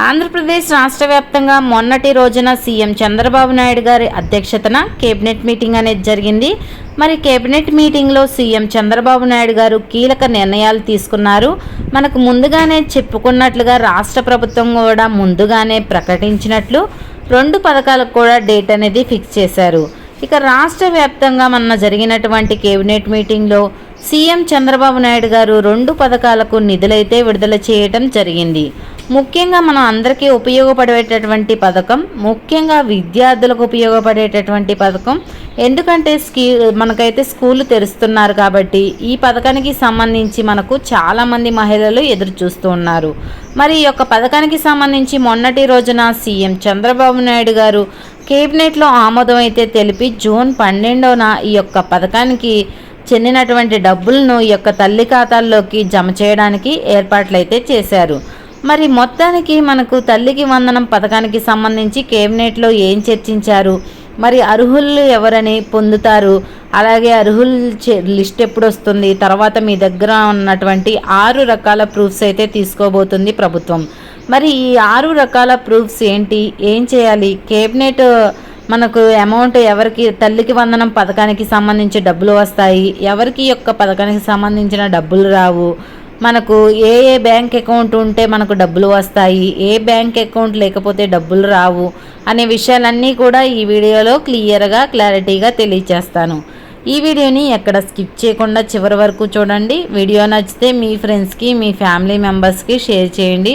ఆంధ్రప్రదేశ్ రాష్ట్ర వ్యాప్తంగా మొన్నటి రోజున సీఎం చంద్రబాబు నాయుడు గారి అధ్యక్షతన కేబినెట్ మీటింగ్ అనేది జరిగింది. మరి కేబినెట్ మీటింగ్లో సీఎం చంద్రబాబు నాయుడు గారు కీలక నిర్ణయాలు తీసుకున్నారు. మనకు ముందుగానే చెప్పుకున్నట్లుగా రాష్ట్ర ప్రభుత్వం కూడా ముందుగానే ప్రకటించినట్లు రెండు పథకాలకు కూడా డేట్ అనేది ఫిక్స్ చేశారు. ఇక రాష్ట్ర వ్యాప్తంగా మొన్న జరిగినటువంటి కేబినెట్ మీటింగ్లో సీఎం చంద్రబాబు నాయుడు గారు రెండు పథకాలకు నిధులైతే విడుదల చేయటం జరిగింది. ముఖ్యంగా మనం అందరికీ ఉపయోగపడేటటువంటి పథకం ముఖ్యంగా విద్యార్థులకు ఉపయోగపడేటటువంటి పథకం. ఎందుకంటే స్కీ మనకైతే స్కూల్ తెరుస్తున్నారు కాబట్టి ఈ పథకానికి సంబంధించి మనకు చాలామంది మహిళలు ఎదురు చూస్తూ ఉన్నారు. మరి ఈ యొక్క పథకానికి సంబంధించి మొన్నటి రోజున సీఎం చంద్రబాబు నాయుడు గారు కేబినెట్లో ఆమోదం అయితే తెలిపి జూన్ పన్నెండవన ఈ యొక్క పథకానికి చెందినటువంటి డబ్బులను ఈ యొక్క తల్లి ఖాతాల్లోకి జమ చేయడానికి ఏర్పాట్లు అయితే చేశారు. మరి మొత్తానికి మనకు తల్లికి వందనం పథకానికి సంబంధించి కేబినెట్లో ఏం చర్చించారు? మరి అర్హులు ఎవరని పొందుతారు? అలాగే అర్హుల లిస్ట్ ఎప్పుడు వస్తుంది తర్వాత మీ దగ్గర ఉన్నటువంటి ఆరు రకాల ప్రూఫ్స్ అయితే తీసుకోబోతుంది ప్రభుత్వం. మరి ఈ ఆరు రకాల ప్రూఫ్స్ ఏంటి? ఏం చేయాలి? కేబినెట్ మనకు అమౌంట్ ఎవరికి తల్లికి వందనం పథకానికి సంబంధించి డబ్బులు వస్తాయి. ఎవరికి యొక్క పథకానికి సంబంధించిన డబ్బులు రావు? మనకు ఏ ఏ బ్యాంక్ అకౌంట్ ఉంటే మనకు డబ్బులు వస్తాయి ఏ బ్యాంక్ అకౌంట్ లేకపోతే డబ్బులు రావు అనే విషయాలన్నీ కూడా ఈ వీడియోలో క్లియర్గా క్లారిటీగా తెలియచేస్తాను. ఈ వీడియోని ఎక్కడ స్కిప్ చేయకుండా చివరి వరకు చూడండి. వీడియో నచ్చితే మీ ఫ్రెండ్స్కి మీ ఫ్యామిలీ మెంబర్స్కి షేర్ చేయండి.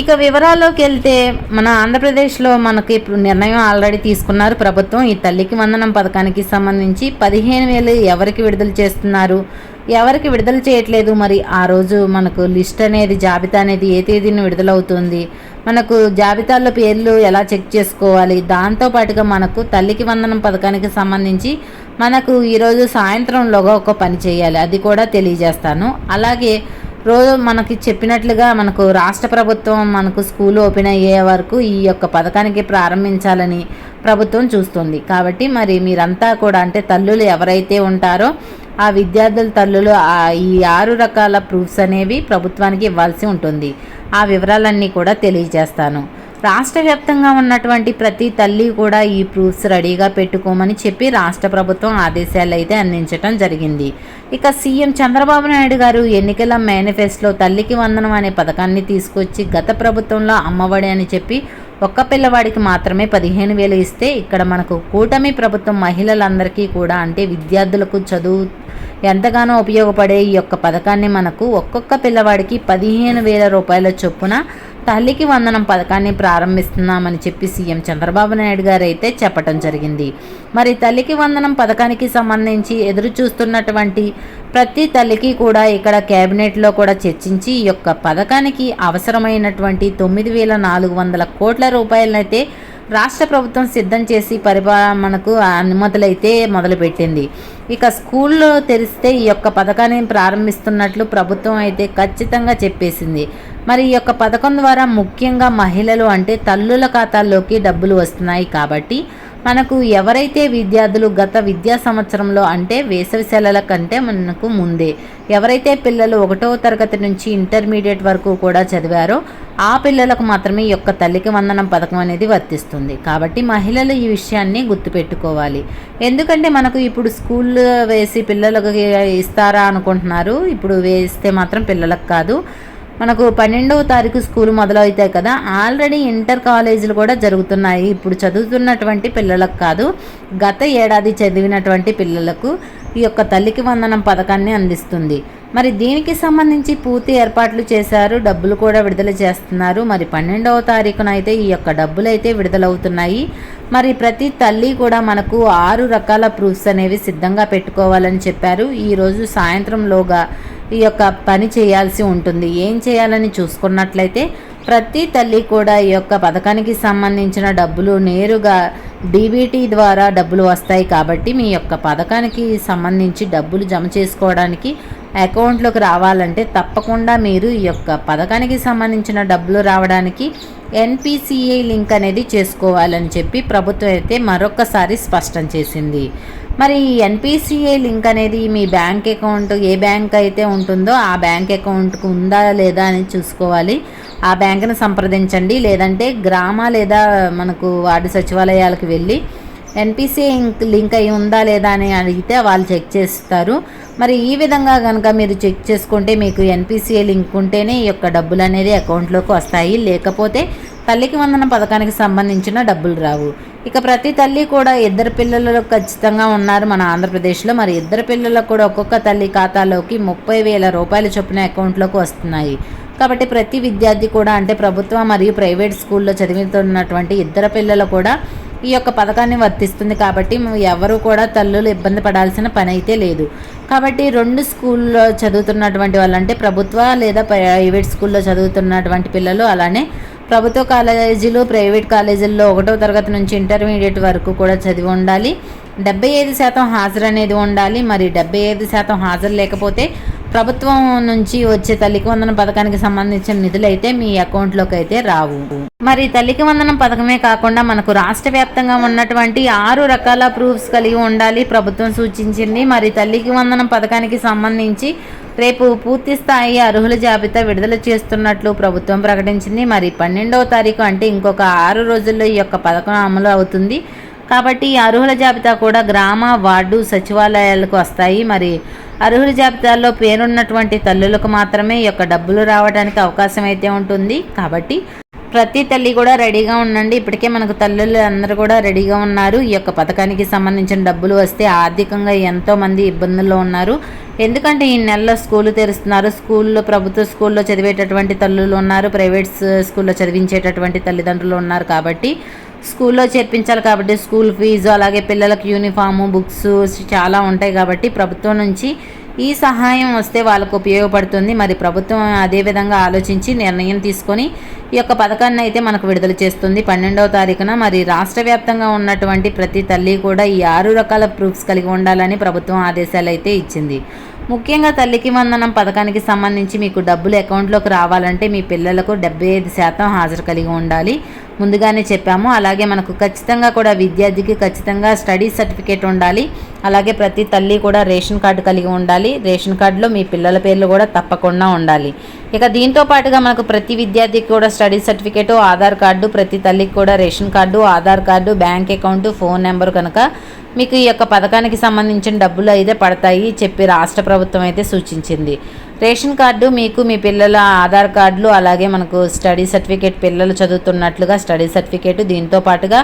ఇక వివరాల్లోకి వెళ్తే మన ఆంధ్రప్రదేశ్లో మనకి ఇప్పుడు నిర్ణయం ఆల్రెడీ తీసుకున్నారు ప్రభుత్వం. ఈ తల్లికి వందనం పథకానికి సంబంధించి పదిహేను వేలు ఎవరికి విడుదల చేస్తున్నారు? ఎవరికి విడుదల చేయట్లేదు? మరి ఆ రోజు మనకు లిస్ట్ అనేది జాబితా అనేది ఏ తేదీన విడుదలవుతుంది? మనకు జాబితాలో పేర్లు ఎలా చెక్ చేసుకోవాలి? దాంతోపాటుగా మనకు తల్లికి వందనం పథకానికి సంబంధించి మనకు ఈరోజు సాయంత్రంలోగా ఒక పని చేయాలి. అది కూడా తెలియజేస్తాను. అలాగే రోజు మనకి చెప్పినట్లుగా మనకు రాష్ట్ర ప్రభుత్వం మనకు స్కూల్ ఓపెన్ అయ్యే వరకు ఈ యొక్క పథకానికి ప్రారంభించాలని ప్రభుత్వం చూస్తుంది. కాబట్టి మరి మీరంతా కూడా అంటే తల్లులు ఎవరైతే ఉంటారో ఆ విద్యార్థుల తల్లులు ఈ ఆరు రకాల ప్రూఫ్స్ అనేవి ప్రభుత్వానికి ఇవ్వాల్సి ఉంటుంది. ఆ వివరాలన్నీ కూడా తెలియజేస్తాను. రాష్ట్ర వ్యాప్తంగా ఉన్నటువంటి ప్రతి తల్లి కూడా ఈ ప్రూఫ్స్ రెడీగా పెట్టుకోమని చెప్పి రాష్ట్ర ప్రభుత్వం ఆదేశాలు అయితే అందించడం జరిగింది. ఇక సీఎం చంద్రబాబు నాయుడు గారు ఎన్నికల మేనిఫెస్టోలో తల్లికి వందనం అనే పథకాన్ని తీసుకొచ్చి గత ప్రభుత్వంలో అమ్మఒడి అని చెప్పి ఒక్క పిల్లవాడికి మాత్రమే పదిహేను వేలు ఇస్తే ఇక్కడ మనకు కూటమి ప్రభుత్వం మహిళలందరికీ కూడా అంటే విద్యార్థులకు చదువు ఎంతగానో ఉపయోగపడే ఈ యొక్క పథకాన్ని మనకు ఒక్కొక్క పిల్లవాడికి పదిహేను వేల రూపాయల చొప్పున తల్లికి వందనం పథకాన్ని ప్రారంభిస్తున్నామని చెప్పి సీఎం చంద్రబాబు నాయుడు గారు అయితే చెప్పడం జరిగింది. మరి తల్లికి వందనం పథకానికి సంబంధించి ఎదురు చూస్తున్నటువంటి ప్రతి తల్లికి కూడా ఇక్కడ కేబినెట్లో కూడా చర్చించి ఈ యొక్క పథకానికి అవసరమైనటువంటి తొమ్మిది వేల నాలుగు వందల కోట్ల రూపాయలనైతే రాష్ట్ర ప్రభుత్వం సిద్ధం చేసి పరిపాలనకు అనుమతులైతే మొదలుపెట్టింది. ఇక స్కూల్లో తెరిస్తే ఈ యొక్క పథకాన్ని ప్రారంభిస్తున్నట్లు ప్రభుత్వం అయితే ఖచ్చితంగా చెప్పేసింది. మరి ఈ యొక్క పథకం ద్వారా ముఖ్యంగా మహిళలు అంటే తల్లుల ఖాతాల్లోకి డబ్బులు వస్తున్నాయి కాబట్టి మనకు ఎవరైతే విద్యార్థులు గత విద్యా సంవత్సరంలో అంటే వేసవి సెలవుల కంటే మనకు ముందే ఎవరైతే పిల్లలు ఒకటో తరగతి నుంచి ఇంటర్మీడియట్ వరకు కూడా చదివారో ఆ పిల్లలకు మాత్రమే యొక్క తల్లికి వందనం పథకం అనేది వర్తిస్తుంది. కాబట్టి మహిళలు ఈ విషయాన్ని గుర్తుపెట్టుకోవాలి. ఎందుకంటే మనకు ఇప్పుడు స్కూల్ వేసి పిల్లలకు ఇస్తారా అనుకుంటున్నారు. ఇప్పుడు వేస్తే మాత్రం పిల్లలకు కాదు. మనకు పన్నెండవ తారీఖు స్కూల్ మొదలవుతాయి కదా. ఆల్రెడీ ఇంటర్ కాలేజీలు కూడా జరుగుతున్నాయి. ఇప్పుడు చదువుతున్నటువంటి పిల్లలకు కాదు గత ఏడాది చదివినటువంటి పిల్లలకు ఈ యొక్క తల్లికి వందనం పథకాన్ని అందిస్తుంది. మరి దీనికి సంబంధించి పూర్తి ఏర్పాట్లు చేశారు. డబ్బులు కూడా విడుదల చేస్తున్నారు. మరి పన్నెండవ తారీఖున అయితే ఈ యొక్క డబ్బులు అయితే విడుదలవుతున్నాయి. మరి ప్రతి తల్లి కూడా మనకు ఆరు రకాల ప్రూఫ్స్ అనేవి సిద్ధంగా పెట్టుకోవాలని చెప్పారు. ఈరోజు సాయంత్రంలోగా ఈ యొక్క పని చేయాల్సి ఉంటుంది. ఏం చేయాలని చూసుకున్నట్లయితే ప్రతి తల్లి కూడా ఈ యొక్క పథకానికి సంబంధించిన డబ్బులు నేరుగా డీబీటీ ద్వారా డబ్బులు వస్తాయి కాబట్టి మీ యొక్క పథకానికి సంబంధించి డబ్బులు జమ చేసుకోవడానికి అకౌంట్లోకి రావాలంటే తప్పకుండా మీరు ఈ యొక్క పథకానికి సంబంధించిన డబ్బులు రావడానికి ఎన్పిసిఐ లింక్ అనేది చేసుకోవాలని చెప్పి ప్రభుత్వం అయితే మరొకసారి స్పష్టం చేసింది. మరి ఎన్పిసిఐ లింక్ అనేది మీ బ్యాంక్ అకౌంట్ ఏ బ్యాంక్ అయితే ఉంటుందో ఆ బ్యాంక్ అకౌంట్కు ఉందా లేదా అని చూసుకోవాలి. ఆ బ్యాంకును సంప్రదించండి. లేదంటే గ్రామ లేదా మనకు వార్డు సచివాలయాలకు వెళ్ళి ఎన్పిసిఐ లింక్ అయి ఉందా లేదా అని అడిగితే వాళ్ళు చెక్ చేస్తారు. మరి ఈ విధంగా కనుక మీరు చెక్ చేసుకుంటే మీకు ఎన్పిసిఏ లింక్ ఉంటేనే ఈ యొక్క డబ్బులు అనేది అకౌంట్లోకి వస్తాయి. లేకపోతే తల్లికి వందన పథకానికి సంబంధించిన డబ్బులు రావు. ఇక ప్రతి తల్లి కూడా ఇద్దరు పిల్లలు ఖచ్చితంగా ఉన్నారు మన ఆంధ్రప్రదేశ్లో. మరి ఇద్దరు పిల్లలకు కూడా ఒక్కొక్క తల్లి ఖాతాలోకి ముప్పై వేల రూపాయల చొప్పున అకౌంట్లోకి వస్తున్నాయి. కాబట్టి ప్రతి విద్యార్థి కూడా అంటే ప్రభుత్వ మరియు ప్రైవేట్ స్కూల్లో చదివితున్నటువంటి ఇద్దరు పిల్లలు కూడా ఈ యొక్క పథకాన్ని వర్తిస్తుంది కాబట్టి ఎవరు కూడా తల్లులు ఇబ్బంది పడాల్సిన పని అయితే లేదు. కాబట్టి రెండు స్కూల్లో చదువుతున్నటువంటి వాళ్ళంటే ప్రభుత్వ లేదా ప్రైవేట్ స్కూల్లో చదువుతున్నటువంటి పిల్లలు అలానే ప్రభుత్వ కాలేజీలు ప్రైవేట్ కాలేజీల్లో ఒకటో తరగతి నుంచి ఇంటర్మీడియట్ వరకు కూడా చదివి ఉండాలి. డెబ్బై ఐదు శాతం హాజరు అనేది ఉండాలి. మరి డెబ్బై ఐదు శాతం హాజరు లేకపోతే ప్రభుత్వం నుంచి వచ్చే తల్లికి వందనం పథకానికి సంబంధించిన నిధులు అయితే మీ అకౌంట్లోకి అయితే రావు. మరి తల్లికి వందనం పథకమే కాకుండా మనకు రాష్ట్ర వ్యాప్తంగా ఉన్నటువంటి ఆరు రకాల ప్రూఫ్స్ కలిగి ఉండాలి ప్రభుత్వం సూచించింది. మరి తల్లికి వందనం పథకానికి సంబంధించి రేపు పూర్తి స్థాయి అర్హుల జాబితా విడుదల చేస్తున్నట్లు ప్రభుత్వం ప్రకటించింది. మరి పన్నెండవ తారీఖు అంటే ఇంకొక ఆరు రోజుల్లో ఈ యొక్క పథకం అమలు అవుతుంది. కాబట్టి అర్హుల జాబితా కూడా గ్రామ వార్డు సచివాలయాలకు వస్తాయి. మరి అర్హుల జాబితాలో పేరున్నటువంటి తల్లులకు మాత్రమే ఈ యొక్క డబ్బులు రావడానికి అవకాశం అయితే ఉంటుంది. కాబట్టి ప్రతి తల్లి కూడా రెడీగా ఉండండి. ఇప్పటికే మనకు తల్లులు అందరూ కూడా రెడీగా ఉన్నారు. ఈ యొక్క పథకానికి సంబంధించిన డబ్బులు వస్తే ఆర్థికంగా ఎంతో మంది ఇబ్బందుల్లో ఉన్నారు. ఎందుకంటే ఈ నెలలో స్కూల్ తెరుస్తున్నారు. స్కూల్లో ప్రభుత్వ స్కూల్లో చదివేటటువంటి తల్లులు ఉన్నారు. ప్రైవేట్ స్కూల్లో చదివించేటటువంటి తల్లిదండ్రులు ఉన్నారు కాబట్టి స్కూల్లో చేర్పించాలి కాబట్టి స్కూల్ ఫీజు అలాగే పిల్లలకు యూనిఫాము బుక్స్ చాలా ఉంటాయి కాబట్టి ప్రభుత్వం నుంచి ఈ సహాయం వస్తే వాళ్ళకు ఉపయోగపడుతుంది. మరి ప్రభుత్వం అదేవిధంగా ఆలోచించి నిర్ణయం తీసుకొని ఈ యొక్క పథకాన్ని అయితే మనకు విడుదల చేస్తుంది. పన్నెండవ తారీఖున మరి రాష్ట్ర వ్యాప్తంగా ఉన్నటువంటి ప్రతి తల్లి కూడా ఈ ఆరు రకాల ప్రూఫ్స్ కలిగి ఉండాలని ప్రభుత్వం ఆదేశాలు అయితే ఇచ్చింది. ముఖ్యంగా తల్లికి వందనం పథకానికి సంబంధించి మీకు డబ్బులు అకౌంట్లోకి రావాలంటే మీ పిల్లలకు డెబ్బై ఐదు శాతం హాజరు కలిగి ఉండాలి. ముందుగానే చెప్పాము అలాగే మనకు ఖచ్చితంగా కూడా విద్యార్థికి ఖచ్చితంగా స్టడీ సర్టిఫికేట్ ఉండాలి. అలాగే ప్రతి తల్లి కూడా రేషన్ కార్డు కలిగి ఉండాలి. రేషన్ కార్డులో మీ పిల్లల పేర్లు కూడా తప్పకుండా ఉండాలి. ఇక దీంతో పాటుగా మనకు ప్రతి విద్యార్థికి కూడా స్టడీ సర్టిఫికేటు ఆధార్ కార్డు ప్రతి తల్లికి కూడా ration card Aadhaar card bank account phone number కనుక మీకు ఈ యొక్క పథకానికి సంబంధించిన డబ్బులు అయితే పడతాయి చెప్పి రాష్ట్ర ప్రభుత్వం అయితే సూచించింది. రేషన్ కార్డు మీకు మీ పిల్లల ఆధార్ కార్డులు అలాగే మనకు స్టడీ సర్టిఫికేట్ పిల్లలు చదువుతున్నట్లుగా స్టడీ సర్టిఫికేట్ దీంతో పాటుగా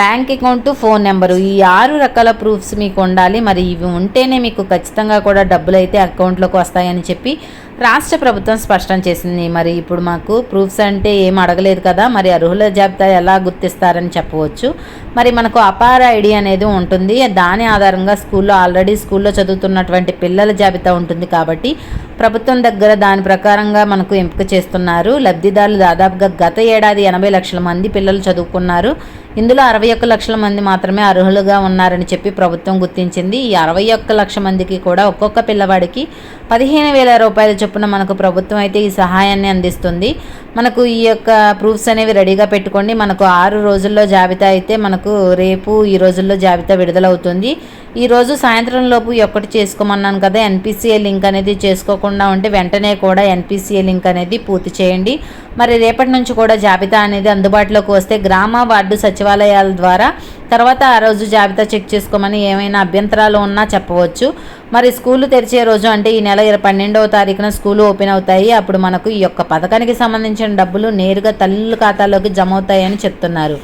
బ్యాంక్ అకౌంట్ ఫోన్ నెంబరు ఈ ఆరు రకాల ప్రూఫ్స్ మీకు ఉండాలి. మరి ఇవి ఉంటేనే మీకు ఖచ్చితంగా కూడా డబ్బులు అయితే అకౌంట్లోకి వస్తాయని చెప్పి రాష్ట్ర ప్రభుత్వం స్పష్టం చేసింది. మరి ఇప్పుడు మాకు ప్రూఫ్స్ అంటే ఏం అడగలేదు కదా. మరి అర్హుల జాబితా ఎలా గుర్తిస్తారని చెప్పవచ్చు. మరి మనకు అపార ఐడి అనేది ఉంటుంది. దాని ఆధారంగా స్కూల్లో ఆల్రెడీ స్కూల్లో చదువుతున్నటువంటి పిల్లల జాబితా ఉంటుంది కాబట్టి ప్రభుత్వం దగ్గర దాని ప్రకారంగా మనకు ఎంపిక చేస్తున్నారు. లబ్ధిదారులు దాదాపుగా గత ఏడాది ఎనభై లక్షల మంది పిల్లలు చదువుకున్నారు. ఇందులో అరవై ఒక్క లక్షల మంది మాత్రమే అర్హులుగా ఉన్నారని చెప్పి ప్రభుత్వం గుర్తించింది. ఈ అరవై ఒక్క లక్ష మందికి కూడా ఒక్కొక్క పిల్లవాడికి పదిహేను వేల రూపాయల చొప్పున మనకు ప్రభుత్వం అయితే ఈ సహాయాన్ని అందిస్తుంది. మనకు ఈ యొక్క ప్రూఫ్స్ అనేవి రెడీగా పెట్టుకోండి. మనకు ఆరు రోజుల్లో జాబితా అయితే మనకు రేపు ఈ రోజుల్లో జాబితా విడుదలవుతుంది. ఈరోజు సాయంత్రం లోపు ఒక్కటి చేసుకోమన్నాను కదా ఎన్పిసిఏ లింక్ అనేది చేసుకోకుండా ఉంటే వెంటనే కూడా ఎన్పిసిఏ లింక్ అనేది పూర్తి చేయండి. మరి రేపటి నుంచి కూడా జాబితా అనేది అందుబాటులోకి వస్తే గ్రామ వార్డు సచివాలయాల ద్వారా తర్వాత ఆ రోజు జాబితా చెక్ చేసుకోమని ఏమైనా అభ్యంతరాలు ఉన్నా చెప్పవచ్చు. మరి స్కూళ్ళు తెరిచే రోజు అంటే ఈ నెల ఇరవై పన్నెండవ తారీఖున స్కూలు ఓపెన్ అవుతాయి. అప్పుడు మనకు ఈ యొక్క పథకానికి సంబంధించిన డబ్బులు నేరుగా తల్లుల ఖాతాలోకి జమ అవుతాయని చెప్తున్నారు.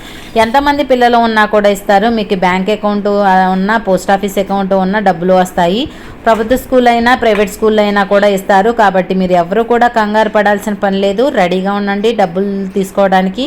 ఎంతమంది పిల్లలు ఉన్నా కూడా ఇస్తారు. మీకు బ్యాంక్ అకౌంట్ ఉన్నా పోస్ట్ ఆఫీస్ అకౌంట్ ఉన్నా డబ్బులు వస్తాయి. ప్రభుత్వ స్కూల్ అయినా ప్రైవేట్ స్కూల్ అయినా కూడా ఇస్తారు. కాబట్టి మీరు ఎవరు కూడా కంగారు పడాల్సిన పని లేదు. రెడీగా ఉండండి. డబ్బులు తీసుకోవడానికి